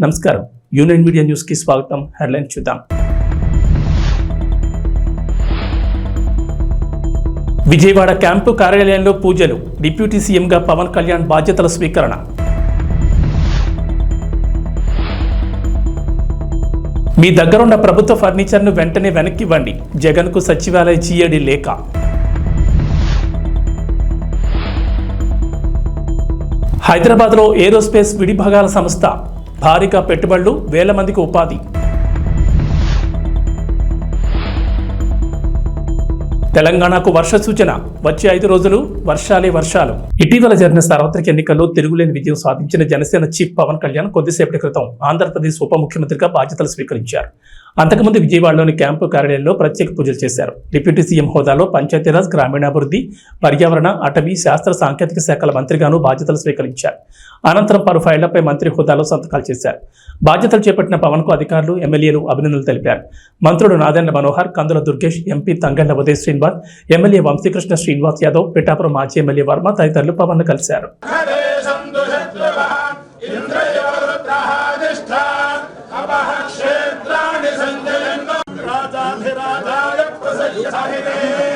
నమస్కారం. Union media న్యూస్కి స్వాగతం. హెడ్లైన్ చూద్దాం. విజయవాడ క్యాంపు కార్యాలయంలో పూజలు. డిప్యూటీ సీఎంగా పవన్ కళ్యాణ్ బాధ్యతల స్వీకరణ. మీ దగ్గరున్న ప్రభుత్వ ఫర్నిచర్ను వెంటనే వెనక్కివ్వండి జగన్కు సచివాలయ జీఏడి లేఖ హైదరాబాద్లో ఏరోస్పేస్ విడిభాగాల సంస్థ. భారీగా పెట్టుబడులు వేల మందికి ఉపాధి. తెలంగాణకు వర్ష సూచన. వచ్చే ఐదు రోజులు వర్షాలే వర్షాలు. ఇటీవల జరిగిన సార్వత్రిక ఎన్నికల్లో తిరుగులేని విజయం సాధించిన జనసేన చీఫ్ పవన్ కళ్యాణ్ కొద్దిసేపటి క్రితం ఆంధ్రప్రదేశ్ ఉప ముఖ్యమంత్రిగా బాధ్యతలు స్వీకరించారు. అంతకుముందు విజయవాడలోని క్యాంపు కార్యాలయంలో ప్రత్యేక పూజలు చేశారు. డిప్యూటీ సీఎం హోదాలో పంచాయతీరాజ్ గ్రామీణాభివృద్ధి పర్యావరణ అటవీ శాస్త్ర సాంకేతిక శాఖల మంత్రిగాను బాధ్యతలు స్వీకరించారు. అనంతరం పలు ఫైళ్ళపై మంత్రి హోదాలో సంతకాలు చేశారు. బాధ్యతలు చేపట్టిన పవన్కు అధికారులు ఎమ్మెల్యేలు అభినందనలు తెలిపారు. మంత్రులు నాదెండ్ల మనోహర్ కందుల దుర్గేష్ ఎంపీ తంగళ్ళ ఉదయ్ శ్రీనివాస్ ఎమ్మెల్యే వంశీకృష్ణ శ్రీనివాస్ యాదవ్ పిఠాపురం మాజీ ఎమ్మెల్యే వర్మ తదితరులు పవన్ కలిశారు. Sabe,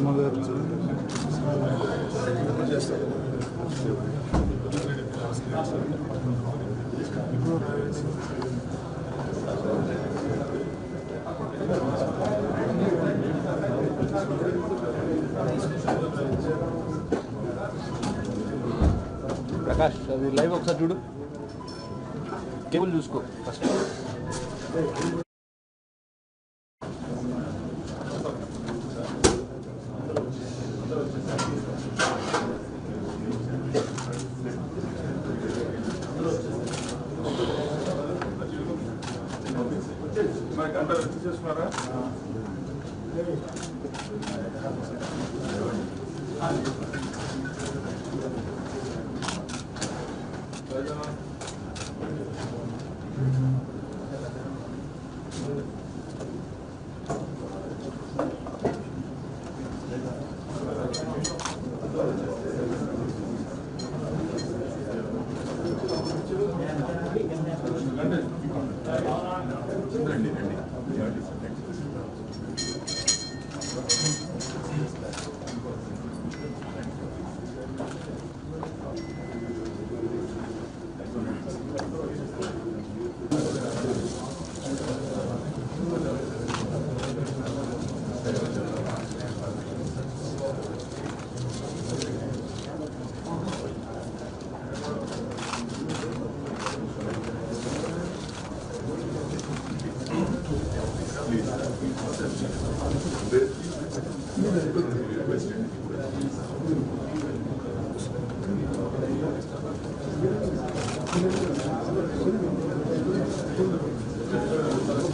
అవుతుంది సంవత్సరం ఒకటి ఒకటి చదువు మొత్తంలో చూడలేదు ప్రకాష్ అది లైవ్ ఒకసారి చూడు కేబుల్ చూసుకో ఫస్ట్ మరి గంట రద్దు చేసుకున్నారా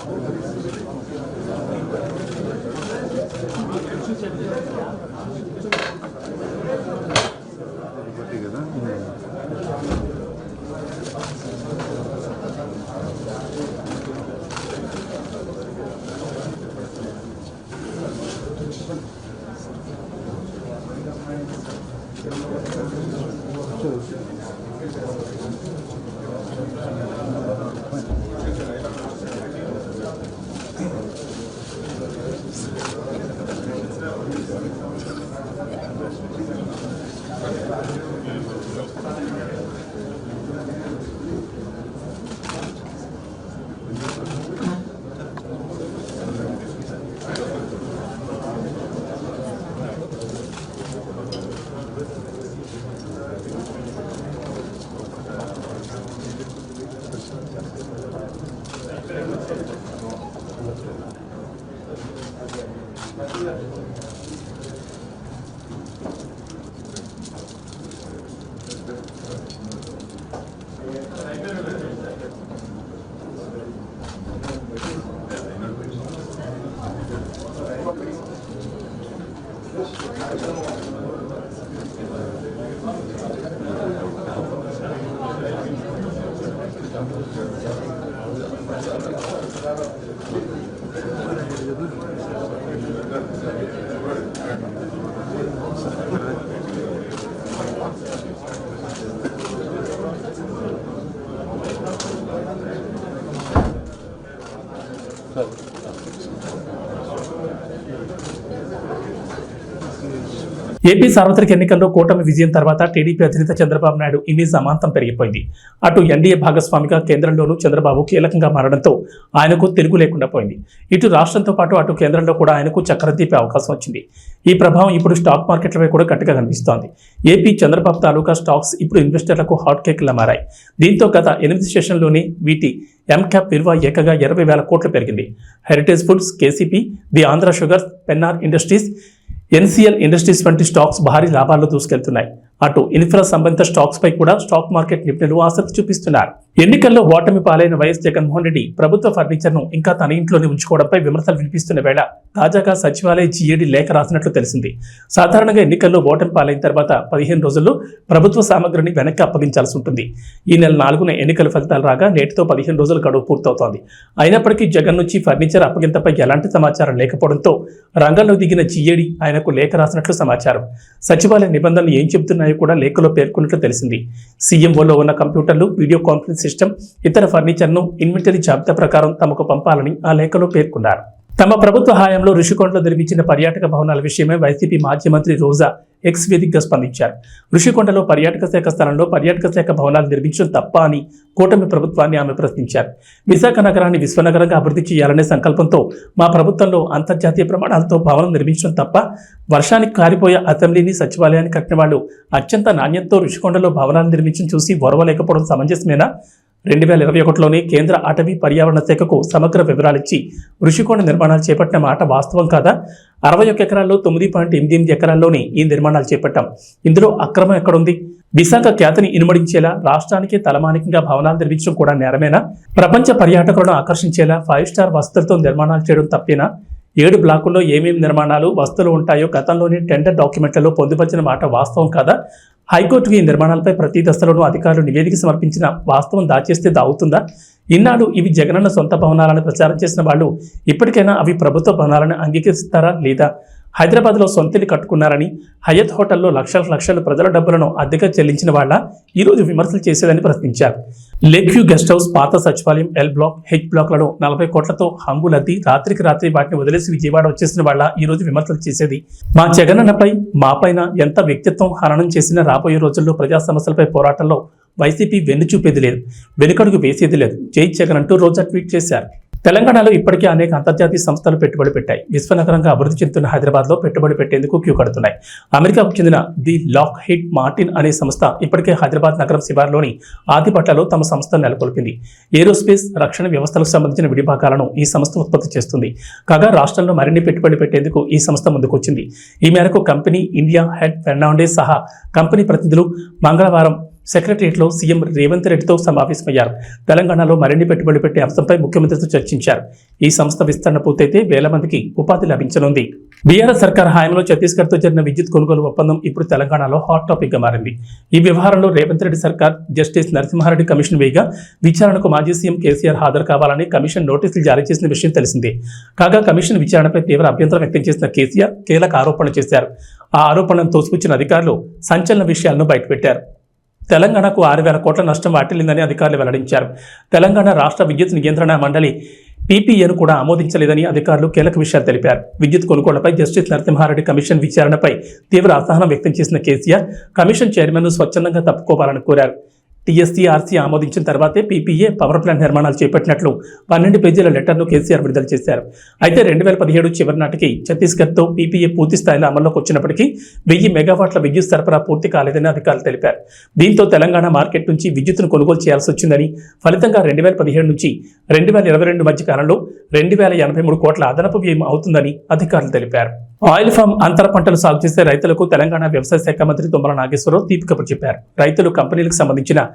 감사합니다. Obrigado. ఏపీ సార్వత్రిక ఎన్నికల్లో కూటమి విజయం తర్వాత టీడీపీ అధినేత చంద్రబాబు నాయుడు ఇమేజ్ అమాంతం పెరిగిపోయింది. అటు ఎన్డీఏ భాగస్వామిగా కేంద్రంలోనూ చంద్రబాబు కీలకంగా మారడంతో ఆయనకు తిరుగు లేకుండా పోయింది. ఇటు రాష్ట్రంతో పాటు అటు కేంద్రంలో కూడా ఆయనకు చక్రం తీపే అవకాశం వచ్చింది. ఈ ప్రభావం ఇప్పుడు స్టాక్ మార్కెట్లపై కూడా గట్టిగా కనిపిస్తోంది. ఏపీ చంద్రబాబు తాలూకా స్టాక్స్ ఇప్పుడు ఇన్వెస్టర్లకు హాట్ కేక్లా మారాయి. దీంతో గత ఎనిమిది సెషన్లోనే వీటి ఎంక్యాప్ విలువ ఏకగా ఇరవై వేల కోట్లు పెరిగింది. Heritage Foods KCP the Andhra Sugars Pennar Industries NCL Industries వంటి స్టాక్స్ భారీ లాభాల్లో దూసుకెళ్తున్నాయి. అటు ఇన్ఫ్రా సంబంధిత స్టాక్స్ పై కూడా స్టాక్ మార్కెట్ నిపుణులు ఆసక్తి చూపిస్తున్నారు. ఎన్నికల్లో ఓటమి పాలైన వైఎస్ జగన్మోహన్ రెడ్డి ప్రభుత్వ ఫర్నిచర్ను ఇంకా తన ఇంట్లోనే ఉంచుకోవడంపై విమర్శలు వినిపిస్తున్న వేళ తాజాగా సచివాలయ జీఏడీ లేఖ రాసినట్లు తెలిసింది. సాధారణంగా ఎన్నికల్లో ఓటమి పాలైన తర్వాత పదిహేను రోజుల్లో ప్రభుత్వ సామగ్రిని వెనక్కి అప్పగించాల్సి ఉంటుంది. ఈ నెల నాలుగున ఎన్నికల ఫలితాలు రాగా నేటితో పదిహేను రోజుల గడువు పూర్తవుతోంది. అయినప్పటికీ జగన్ నుంచి ఫర్నిచర్ అప్పగింతపై ఎలాంటి సమాచారం లేకపోవడంతో రంగంలో దిగిన జీఏడీ ఆయనకు లేఖ రాసినట్లు సమాచారం. సచివాలయ నిబంధనలు ఏం చెబుతున్నాయో కూడా లేఖలో పేర్కొన్నట్లు తెలిసింది. సీఎంఓలో ఉన్న కంప్యూటర్లు వీడియో కాన్ఫరెన్స్ సిస్టమ్ ఇతర ఫర్నిచర్ను ఇన్వెంటరీ జాబితా ప్రకారం తమకు పంపాలని ఆ లేఖలో పేర్కొన్నారు. తమ ప్రభుత్వ హయాంలో ఋషికొండలో నిర్మించిన పర్యాటక భవనాల విషయమై వైసీపీ మాజీ మంత్రి రోజా ఎక్స్ వేదికగా స్పందించారు. ఋషికొండలో పర్యాటక శాఖ స్థలంలో పర్యాటక శాఖ భవనాలు నిర్మించడం తప్ప అని కూటమి ప్రభుత్వాన్ని ఆమె ప్రశ్నించారు. విశాఖ నగరాన్ని విశ్వనగరంగా అభివృద్ధి చేయాలనే సంకల్పంతో మా ప్రభుత్వంలో అంతర్జాతీయ ప్రమాణాలతో భవనం నిర్మించడం తప్ప వర్షానికి కారిపోయే అసెంబ్లీని సచివాలయాన్ని కట్టిన వాళ్ళు అత్యంత నాణ్యతతో ఋషికొండలో భవనాలు నిర్మించడం చూసి ఓర్వలేకపోవడం సమంజసమేనా? రెండు వేల ఇరవై ఒకటిలోనే కేంద్ర అటవీ పర్యావరణ శాఖకు సమగ్ర వివరాలిచ్చి ఋషికోణ నిర్మాణాలు చేపట్టిన మాట వాస్తవం కాదా? అరవై ఒక్క ఎకరాల్లో తొమ్మిది పాయింట్ ఎనిమిది ఎనిమిది ఎకరాల్లోనే ఈ నిర్మాణాలు చేపట్టాం. ఇందులో అక్రమం ఎక్కడుంది? విశాఖ ఖ్యాతిని ఇనుమడించేలా రాష్ట్రానికి తలమానికంగా భవనాలు నిర్మించడం కూడా నేరమేనా? ప్రపంచ పర్యాటకులను ఆకర్షించేలా ఫైవ్ స్టార్ వసతులతో నిర్మాణాలు చేయడం తప్పేనా? ఏడు బ్లాకుల్లో ఏమేమి నిర్మాణాలు వస్తువులు ఉంటాయో గతంలోని టెండర్ డాక్యుమెంట్లలో పొందుపరిచిన మాట వాస్తవం కాదా? హైకోర్టుకు ఈ నిర్మాణాలపై ప్రతి దశలోనూ అధికారులు నివేదిక సమర్పించిన వాస్తవం దాచేస్తే దావుతుందా ఇన్నాడు ఇవి జగనన్న సొంత భవనాలను ప్రచారం చేసిన వాళ్ళు ఇప్పటికైనా అవి ప్రభుత్వ భవనాలను అంగీకరిస్తారా లేదా? హైదరాబాద్లో సొంతిల్లు కట్టుకున్నారని హయత్ హోటల్లో లక్షల లక్షల ప్రజల డబ్బులను అద్దెగా చెల్లించిన వాళ్ళ ఈరోజు విమర్శలు చేసేదని ప్రశ్నించారు. లెక్యూ గెస్ట్ హౌస్ పాత సచివాలయం ఎల్ బ్లాక్ హెచ్ బ్లాక్లను నలభై కోట్లతో హంగులద్ది రాత్రికి రాత్రి వాటిని వదిలేసి విజయవాడ వచ్చేసిన వాళ్ళ ఈ రోజు విమర్శలు చేసేది. మా జగనన్నపై మాపైన ఎంత వ్యక్తిత్వం హననం చేసినా రాబోయే రోజుల్లో ప్రజా సమస్యలపై పోరాటంలో వైసీపీ వెన్ను చూపేది లేదు వెనుకడుగు వేసేది లేదు. జై జగన్ అంటూ రోజా ట్వీట్ చేశారు. తెలంగాణలో ఇప్పటికే అనేక అంతర్జాతీయ సంస్థలు పెట్టుబడి పెట్టాయి. విశ్వనగరంగా అభివృద్ధి చెందుతున్న హైదరాబాద్లో పెట్టుబడి పెట్టేందుకు క్యూ కడుతున్నాయి. అమెరికాకు చెందిన ది లాక్ హిట్ మార్టిన్ అనే సంస్థ ఇప్పటికే హైదరాబాద్ నగరం శివార్లోని ఆదిపట్లలో తమ సంస్థను నెలకొల్పింది. ఏరోస్పేస్ రక్షణ వ్యవస్థలకు సంబంధించిన విడిభాగాలను ఈ సంస్థ ఉత్పత్తి చేస్తుంది. కాగా రాష్ట్రంలో మరిన్ని పెట్టుబడి పెట్టేందుకు ఈ సంస్థ ముందుకొచ్చింది. ఈ మేరకు కంపెనీ ఇండియా హెడ్ ఫెర్నాండేస్ సహా కంపెనీ ప్రతినిధులు మంగళవారం సెక్రటరియట్లో సీఎం రేవంత్ రెడ్డితో సమావేశమయ్యారు. తెలంగాణలో మరిన్ని పెట్టుబడులు పెట్టే అంశంపై ముఖ్యమంత్రితో చర్చించారు. ఈ సంస్థ విస్తరణ పూర్తయితే వేల మందికి ఉపాధి లభించనుంది. బీఆర్ఎస్ సర్కార్ హయాంలో ఛత్తీస్గఢ్తో జరిగిన విద్యుత్ కొనుగోలు ఒప్పందం ఇప్పుడు తెలంగాణలో హాట్ టాపిక్గా మారింది. ఈ వ్యవహారంలో రేవంత్ రెడ్డి సర్కార్ జస్టిస్ నరసింహారెడ్డి కమిషన్ వేయగా విచారణకు మాజీ సీఎం కేసీఆర్ హాజరు కావాలని కమిషన్ నోటీసులు జారీ చేసిన విషయం తెలిసిందే. కాగా కమిషన్ విచారణపై తీవ్ర అభ్యంతరం వ్యక్తం చేసిన కేసీఆర్ కీలక ఆరోపణలు చేశారు. ఆ ఆరోపణను తోసిపుచ్చిన అధికారులు సంచలన విషయాలను బయటపెట్టారు. తెలంగాణకు ఆరు వేల కోట్ల నష్టం వాటిల్లిందని అధికారులు వెల్లడించారు. తెలంగాణ రాష్ట్ర విద్యుత్ నియంత్రణ మండలి పీపీఏను కూడా ఆమోదించలేదని అధికారులు కీలక విషయాలు తెలిపారు. విద్యుత్ కొనుగోళ్ళపై జస్టిస్ నరసింహారెడ్డి కమిషన్ విచారణపై తీవ్ర అసహనం వ్యక్తం చేసిన కేసీఆర్ కమిషన్ చైర్మన్ను స్వచ్ఛందంగా తప్పుకోవాలని కోరారు. టీఎస్సీఆర్సీ ఆమోదించిన తర్వాతే పీపీఏ పవర్ ప్లాంట్ నిర్మాణాలు చేపట్టినట్లు పన్నెండు పేజీల లెటర్ను కేసీఆర్ విడుదల చేశారు. అయితే రెండు వేల పదిహేడు చివరి నాటికి ఛత్తీస్గఢ్తో పీపీఏ పూర్తి స్థాయిలో అమల్లోకి వచ్చినప్పటికీ వెయ్యి మెగావాట్ల విద్యుత్ సరఫరా పూర్తి కాలేదని అధికారులు తెలిపారు. దీంతో తెలంగాణ మార్కెట్ నుంచి విద్యుత్తును కొనుగోలు చేయాల్సి వచ్చిందని ఫలితంగా రెండు వేల పదిహేడు నుంచి రెండు వేల ఇరవై రెండు మధ్య కాలంలో రెండు వేల ఎనభై మూడు కోట్ల అదనపు వ్యయం అవుతుందని అధికారులు తెలిపారు. ఆయిల్ ఫామ్ అంతర పంటలు సాగు చేసే రైతులకు తెలంగాణ వ్యవసాయ శాఖ మంత్రి తుమ్మల నాగేశ్వరరావు తీపికపు చెప్పారు. రైతులు కంపెనీలకు సంబంధించిన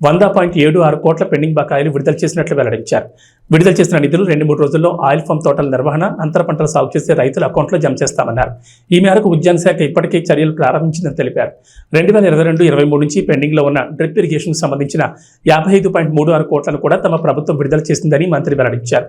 వంద పాయింట్ ఏడు ఆరు కోట్ల పెండింగ్ బకాయిలు విడుదల చేసినట్లు వెల్లడించారు. విడుదల చేసిన నిధులు రెండు మూడు రోజుల్లో ఆయిల్ ఫామ్ తోటల నిర్వహణ అంతర పంటలు సాగు చేసే రైతుల అకౌంట్లో జమ చేస్తామన్నారు. ఈ మేరకు ఉద్యాన శాఖ ఇప్పటికే చర్యలు ప్రారంభించిందని తెలిపారు. రెండు వేల ఇరవై రెండు ఇరవై మూడు నుంచి పెండింగ్లో ఉన్న డ్రిప్ ఇరిగేషన్కు సంబంధించిన యాభై ఐదు పాయింట్ మూడు ఆరు కోట్లను కూడా తమ ప్రభుత్వం విడుదల చేసిందని మంత్రి వెల్లడించారు.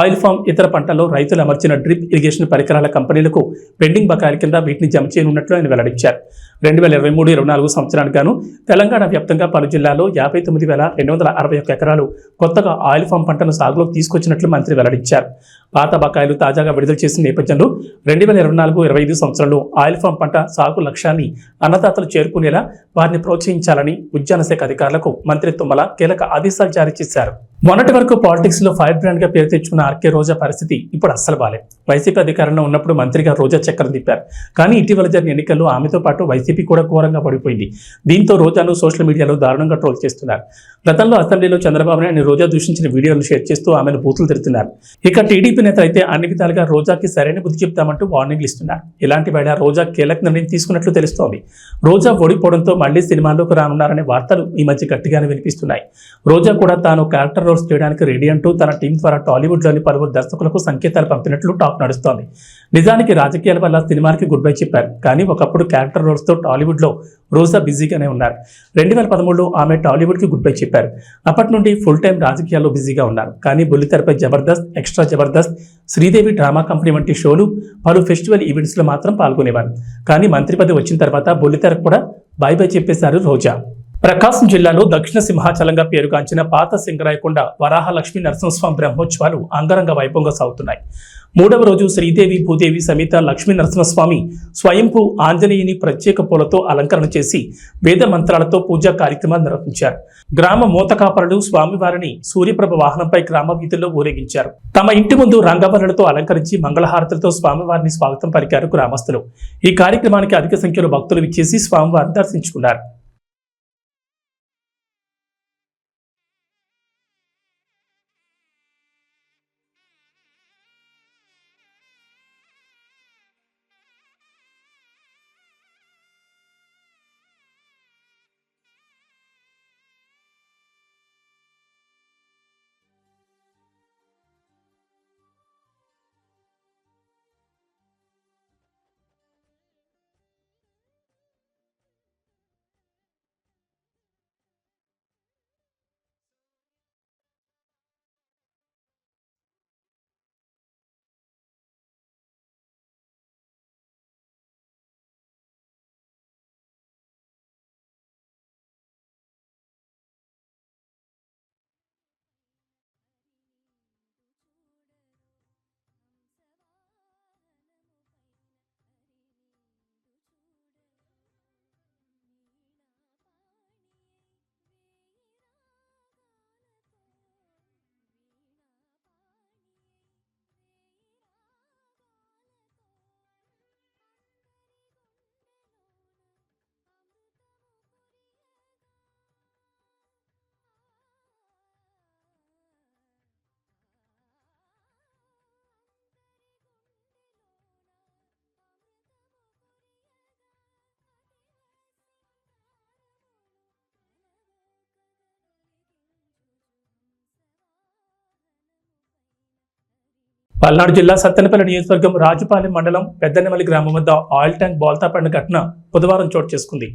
ఆయిల్ ఫామ్ ఇతర పంటల్లో రైతులు అమర్చిన డ్రిప్ ఇరిగేషన్ పరికరాల కంపెనీలకు పెండింగ్ బకాయిల కింద వీటిని జమ చేయనున్నట్లు ఆయన వెల్లడించారు. రెండు వేల ఇరవై మూడు ఇరవై నాలుగు సంవత్సరానికి గాను తెలంగాణ వ్యాప్తంగా పలు జిల్లాల్లో యాభై తొమ్మిది వేల రెండు వందల అరవై ఒక్క ఎకరాలు కొత్తగా ఆయిల్ ఫామ్ పంటను సాగులోకి తీసుకొచ్చినట్లు మంత్రి వెల్లడించారు. పాత బకాయిలు తాజాగా విడుదల చేసిన నేపథ్యంలో రెండు వేల ఇరవై నాలుగు ఇరవై ఐదు సంవత్సరంలో ఆయిల్ ఫామ్ పంట సాగు లక్ష్యాన్ని అన్నదాతలు చేరుకునేలా వారిని ప్రోత్సహించాలని ఉద్యాన శాఖ అధికారులకు మంత్రి తుమ్మల కీలక ఆదేశాలు జారీ చేశారు. మొన్నటి వరకు పాలిటిక్స్లో ఫైర్ బ్రాండ్గా పేరు తెచ్చుకున్న ఆర్కే రోజా పరిస్థితి ఇప్పుడు అస్సలు బాలే. వైసీపీ అధికారంలో ఉన్నప్పుడు మంత్రిగా రోజా చక్రం తిప్పారు. కానీ ఇటీవల జరిగిన ఎన్నికల్లో ఆమెతో పాటు వైసీపీ కూడా ఘోరంగా పడిపోయింది. దీంతో రోజాను సోషల్ మీడియాలో దారుణంగా ట్రోల్ చేస్తున్నారు. గతంలో అసెంబ్లీలో చంద్రబాబు నాయుడు రోజా దూషించిన వీడియోలు షేర్ చేస్తూ ఆమెను బూతులు తిడుతున్నారు. ఇక టీడీపీ నేత అయితే అన్ని విధాలుగా రోజాకి సరైన బుద్ధి చెప్తామంటూ వార్నింగ్లు ఇస్తున్నారు. ఇలాంటి వేళ రోజా కీలక నిర్ణయం తీసుకున్నట్లు తెలుస్తోంది. రోజా ఓడిపోవడంతో మళ్ళీ సినిమాల్లోకి రానున్నారనే వార్తలు ఈ మధ్య గట్టిగానే వినిపిస్తున్నాయి. రోజా కూడా తాను క్యారెక్టర్ రోల్స్ చేయడానికి రెడీ అంటూ తన టీం ద్వారా టాలీవుడ్లోని పలువురు దర్శకులకు సంకేతాలు పంపినట్లు టాక్ నడుస్తోంది. నిజానికి రాజకీయాల వల్ల సినిమాకి గుడ్ బై చెప్పారు కానీ ఒకప్పుడు క్యారెక్టర్ రోల్స్తో టాలీవుడ్లో రోజా బిజీగానే ఉన్నారు. రెండు వేల పదమూడులో ఆమె టాలీవుడ్కి గుడ్ బై చెప్పారు. అప్పటి నుండి ఫుల్ టైం రాజకీయాల్లో బిజీగా ఉన్నారు. కానీ బుల్లితెరపై Jabardasth extra Jabardasth Sridevi Drama Company వంటి షోలు పలు ఫెస్టివల్ ఈవెంట్స్లో మాత్రం పాల్గొనేవారు. కానీ మంత్రి పదవి వచ్చిన తర్వాత బుల్లితెరకు కూడా బై బై చెప్పేశారు రోజా. ప్రకాశం జిల్లాలో దక్షిణ సింహాచలంగా పేరుగాంచిన పాత సింగరాయకొండ వరాహ లక్ష్మీ నరసింహస్వామి బ్రహ్మోత్సవాలు అంగరంగ వైభవంగా సాగుతున్నాయి. మూడవ రోజు శ్రీదేవి భూదేవి సమేత లక్ష్మీ నరసింహస్వామి స్వయంభూ ఆంజనేయుని ప్రత్యేక పూలతో అలంకరణ చేసి వేద మంత్రాలతో పూజా కార్యక్రమాలు నిర్వహించారు. గ్రామ మూతకాపరులు స్వామివారిని సూర్యప్రభ వాహనంపై గ్రామ వీధుల్లో ఊరేగించారు. తమ ఇంటి ముందు రంగవల్లులతో అలంకరించి మంగళహారతులతో స్వామివారిని స్వాగతం పలికారు గ్రామస్తులు. ఈ కార్యక్రమానికి అధిక సంఖ్యలో భక్తులు విచ్చేసి స్వామివారిని దర్శించుకున్నారు. పల్నాడు జిల్లా సత్తెనపల్లి నియోజకవర్గం రాజుపాలెం మండలం పెద్దనెమలి గ్రామం వద్ద ఆయిల్ ట్యాంక్ బోల్తా పడిన ఘటన బుధవారం చోటు చేసుకుంది.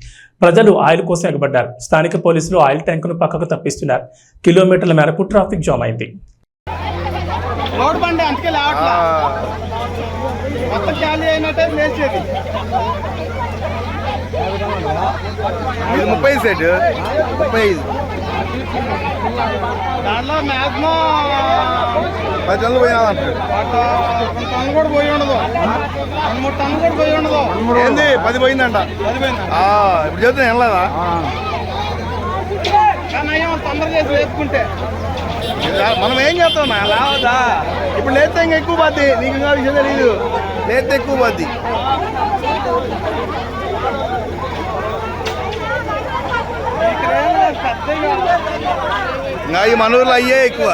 ప్రజలు ఆయిల్ కోసం ఎగబడ్డారు. స్థానిక పోలీసులు ఆయిల్ ట్యాంకును పక్కకు తప్పిస్తున్నారు. కిలోమీటర్ల మేరకు ట్రాఫిక్ జామ్ అయింది. ముప్పై సెట్. ముప్పై దాంట్లో మ్యాక్సిమం పది టన్నులు పోయినాదంటారు రెండు టన్ను కూడా పోయి ఉండదు. రెండు మూడు టన్ను కూడా పోయి ఉండదు. ఏంది? పది పోయిందంట. అది పోయింది ఆ, ఇప్పుడు వెళ్ళదా కానీ అయ్యా తొందర చేసి వేసుకుంటే. మనం ఏం చేస్తాం? లావదా? ఇప్పుడు లేతే ఇంకా ఎక్కువ పోద్ది. నీకు ఇంకా విషయం తెలియదు లేతే ఎక్కువ పోద్ది ఇక్కడ ఏం లేదు, పెద్దగా ఇంకా ఈ అయ్యే ఎక్కువ.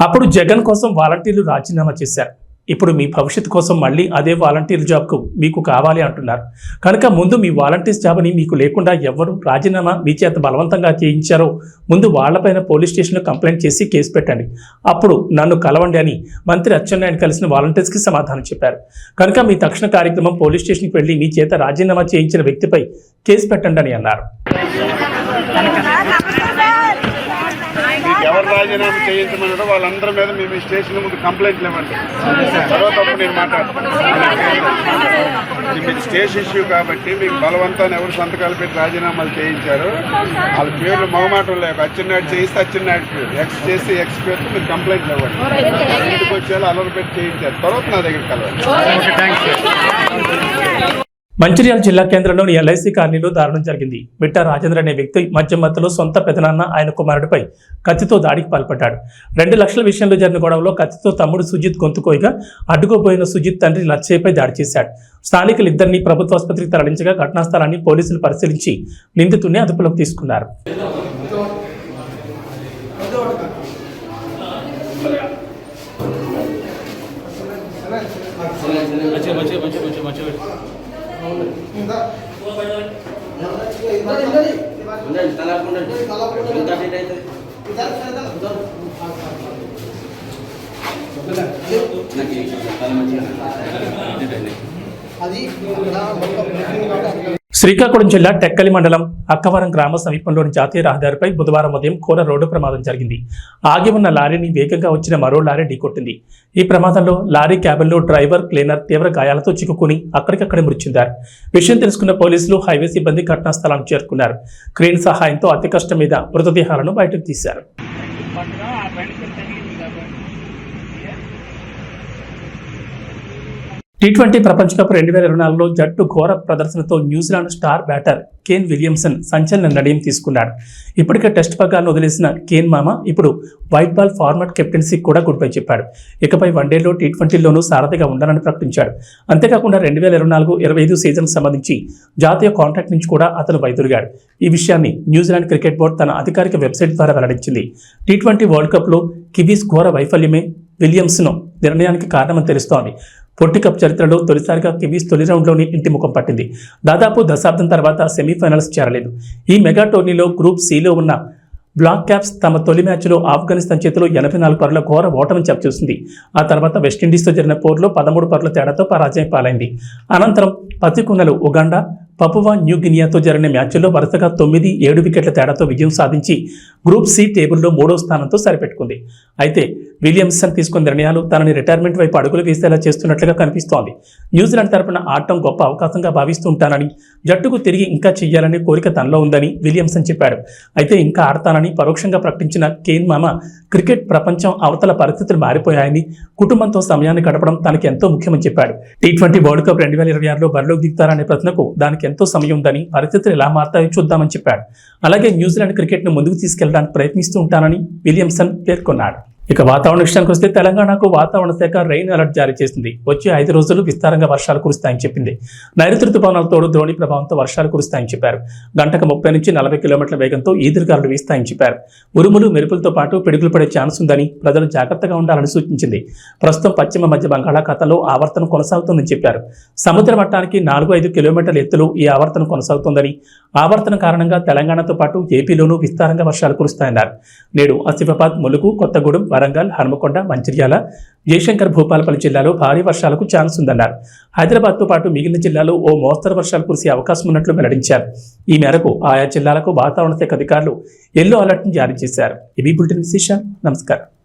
అప్పుడు జగన్ కోసం వాలంటీర్లు రాజీనామా చేశారు. ఇప్పుడు మీ భవిష్యత్తు కోసం మళ్ళీ అదే వాలంటీర్ జాబ్కు మీకు కావాలి అంటున్నారు. కనుక ముందు మీ వాలంటీర్స్ జాబ్ని మీకు లేకుండా ఎవరు రాజీనామా మీ చేత బలవంతంగా చేయించారో ముందు వాళ్ళపైన పోలీస్ స్టేషన్లో కంప్లైంట్ చేసి కేసు పెట్టండి. అప్పుడు నన్ను కలవండి అని మంత్రి అచ్చెన్నాయుడు కలిసిన వాలంటీర్స్కి సమాధానం చెప్పారు. కనుక మీ తక్షణ కార్యక్రమం పోలీస్ స్టేషన్కి వెళ్ళి మీ చేత రాజీనామా చేయించిన వ్యక్తిపై కేసు పెట్టండి అని అన్నారు. రాజీనామా చేయించమన్నాడు వాళ్ళందరి మీద మేము స్టేషన్ ముందు కంప్లైంట్లు ఇవ్వండి. తర్వాత నేను మాట్లాడతాను. మీకు స్టేజ్ ఇష్యూ కాబట్టి మీకు బలవంతాన్ని ఎవరు సంతకాలు పెట్టి రాజీనామాలు చేయించారు వాళ్ళ పేర్లు మొహమాటం లేవు అచ్చెన్నాయుడు చేయిస్తే అచ్చెన్నాయుడు పేరు ఎక్స్ చేసి ఎక్స్ పేరుతో మీరు కంప్లైంట్లు ఇవ్వండి. ఇంటికి వచ్చేలా అలర్ పెట్టి చేయించారు? తర్వాత నా దగ్గర కలవండి. మంచిర్యాల జిల్లా కేంద్రంలోని ఎల్ఐసి కాలనీలో దారుణం జరిగింది. మిట్టా రాజేంద్ర అనే వ్యక్తి మధ్య మధ్యలో సొంత పెదనాన్న ఆయన కుమారుడిపై కత్తితో దాడికి పాల్పడ్డాడు. రెండు లక్షల విషయంలో జరిగిన గొడవలో కత్తితో తమ్ముడు సుజిత్ గొంతుకోయగా అడ్డుకోపోయిన సుజిత్ తండ్రి లచ్చయ్యపై దాడి చేశాడు. స్థానికులు ఇద్దరిని ప్రభుత్వ ఆసుపత్రికి తరలించగా ఘటనా స్థలాన్ని పోలీసులు పరిశీలించి నిందితుడిని అదుపులోకి తీసుకున్నారు. ఉండండి తలాపు ఉండండి ఎంత ఫీట్ అయితే అది శ్రీకాకుళం జిల్లా టెక్కలి మండలం అక్కవరం గ్రామ సమీపంలోని జాతీయ రహదారిపై బుధవారం ఉదయం ఘోర రోడ్డు ప్రమాదం జరిగింది. ఆగి ఉన్న లారీని వేగంగా వచ్చిన మరో లారీ ఢీకొట్టింది. ఈ ప్రమాదంలో లారీ క్యాబిన్లో డ్రైవర్ క్లీనర్ తీవ్ర గాయాలతో చిక్కుకుని అక్కడికక్కడే మృతి చెందారు విషయం తెలుసుకున్న పోలీసులు హైవే సిబ్బంది ఘటనా స్థలానికి చేరుకున్నారు. క్రేన్ సహాయంతో అతి కష్టం మీద మృతదేహాలను బయటకు తీశారు. టీ ట్వంటీ ప్రపంచ కప్ రెండు వేల ఇరవై నాలుగులో జట్టు ఘోర ప్రదర్శనతో New Zealand star batter Kane Williamson సంచలన నిర్ణయం తీసుకున్నాడు. ఇప్పటికే టెస్ట్ పగ్గాలను వదిలేసిన కేన్ మామ ఇప్పుడు వైట్ బాల్ ఫార్మాట్ కెప్టెన్సీ కూడా గుడ్ బై చెప్పాడు. ఇకపై వన్డేలో టీ ట్వంటీలోనూ సారథిగా ఉండాలని ప్రకటించాడు. అంతేకాకుండా రెండు వేల ఇరవై నాలుగు ఇరవై ఐదు సీజన్ సంబంధించి జాతీయ కాంట్రాక్ట్ నుంచి కూడా అతను వైదొలిగాడు. ఈ విషయాన్ని న్యూజిలాండ్ క్రికెట్ బోర్డు తన అధికారిక వెబ్సైట్ ద్వారా వెల్లడించింది. టీ ట్వంటీ వరల్డ్ కప్లో కివీస్ ఘోర వైఫల్యమే విలియమ్స్ను నిర్ణయానికి కారణమని తెలుస్తోంది. పొట్టి కప్ చరిత్రలో తొలిసారిగా కివీస్ తొలి రౌండ్లోనే ఇంటి ముఖం పట్టింది. దాదాపు దశాబ్దం తర్వాత సెమీఫైనల్స్ చేరలేదు. ఈ మెగా టోర్నీలో గ్రూప్ సిలో ఉన్న బ్లాక్ క్యాప్స్ తమ తొలి మ్యాచ్లో ఆఫ్ఘనిస్తాన్ చేతిలో ఎనభై నాలుగు పరుల ఘోర ఓటమిని చవిచూసింది. ఆ తర్వాత వెస్టిండీస్తో జరిగిన పోరులో పదమూడు పరుల తేడాతో పరాజయం పాలైంది. అనంతరం పసికున్నలు ఉగాండా పపువా న్యూ గినియాతో జరిగిన మ్యాచ్లో వరుసగా తొమ్మిది ఏడు వికెట్ల తేడాతో విజయం సాధించి గ్రూప్ సి టేబుల్లో మూడో స్థానంతో సరిపెట్టుకుంది. అయితే విలియమ్సన్ తీసుకున్న నిర్ణయాలు తనని రిటైర్మెంట్ వైపు అడుగులు వేసేలా చేస్తున్నట్లుగా కనిపిస్తోంది. న్యూజిలాండ్ తరపున ఆడటం గొప్ప అవకాశంగా భావిస్తుంటానని జట్టుకు తిరిగి ఇంకా చెయ్యాలనే కోరిక తనలో ఉందని విలియమ్సన్ చెప్పాడు. అయితే ఇంకా ఆడతానని పరోక్షంగా ప్రకటించిన కేన్ మామ క్రికెట్ ప్రపంచం అవతల పరిస్థితులు మారిపోయాయని కుటుంబంతో సమయాన్ని గడపడం తనకి ఎంతో ముఖ్యమని చెప్పాడు. టీ ట్వంటీ వరల్డ్ కప్ రెండు వేల ఇరవై ఆరులో బరిలోకి దిగుతారనే ప్రశ్నకు దానికి ఎంతో సమయం ఉందని పరిస్థితులు ఎలా మారతాయో చూద్దామని చెప్పాడు. అలాగే న్యూజిలాండ్ క్రికెట్ను ముందుకు తీసుకెళ్ళడానికి ప్రయత్నిస్తూ ఉంటానని విలియమ్సన్ పేర్కొన్నాడు. ఇక వాతావరణ విషయానికి వస్తే తెలంగాణకు వాతావరణ శాఖ రెయిన్ అలర్ట్ జారీ చేసింది. వచ్చే ఐదు రోజులు విస్తారంగా వర్షాలు కురుస్తాయని చెప్పింది. నైరుతి ఋతుపవనాల తోడు ద్రోణి ప్రభావంతో వర్షాలు కురుస్తాయని చెప్పారు. గంటకు ముప్పై నుంచి నలభై కిలోమీటర్ల వేగంతో ఈదురుగాలు వీస్తాయని చెప్పారు. ఉరుములు మెరుపులతో పాటు పిడుగులు పడే ఛాన్స్ ఉందని ప్రజలు జాగ్రత్తగా ఉండాలని సూచించింది. ప్రస్తుతం పశ్చిమ మధ్య బంగాళాఖాతంలో ఆవర్తనం కొనసాగుతుందని చెప్పారు. సముద్ర మట్టానికి నాలుగు ఐదు కిలోమీటర్ల ఎత్తులో ఈ ఆవర్తనం కొనసాగుతోందని ఆవర్తనం కారణంగా తెలంగాణతో పాటు ఏపీలోనూ విస్తారంగా వర్షాలు కురుస్తాయన్నారు. నేడు ఆసిఫాబాద్ ములుగు కొత్తగూడెం వరంగల్ హనుమకొండ మంచిర్యాల జయశంకర్ భూపాలపల్లి జిల్లాలో భారీ వర్షాలకు ఛాన్స్ ఉందన్నారు. హైదరాబాద్తో పాటు మిగిలిన జిల్లాలో ఓ మోస్తరు వర్షాలు కురిసే అవకాశం ఉన్నట్లు వెల్లడించారు. ఈ మేరకు ఆయా జిల్లాలకు వాతావరణ శాఖ అధికారులు ఎల్లో అలర్ట్ను జారీ చేశారు. ఇవి బులెటిన్ విశేషాలు. నమస్కారం.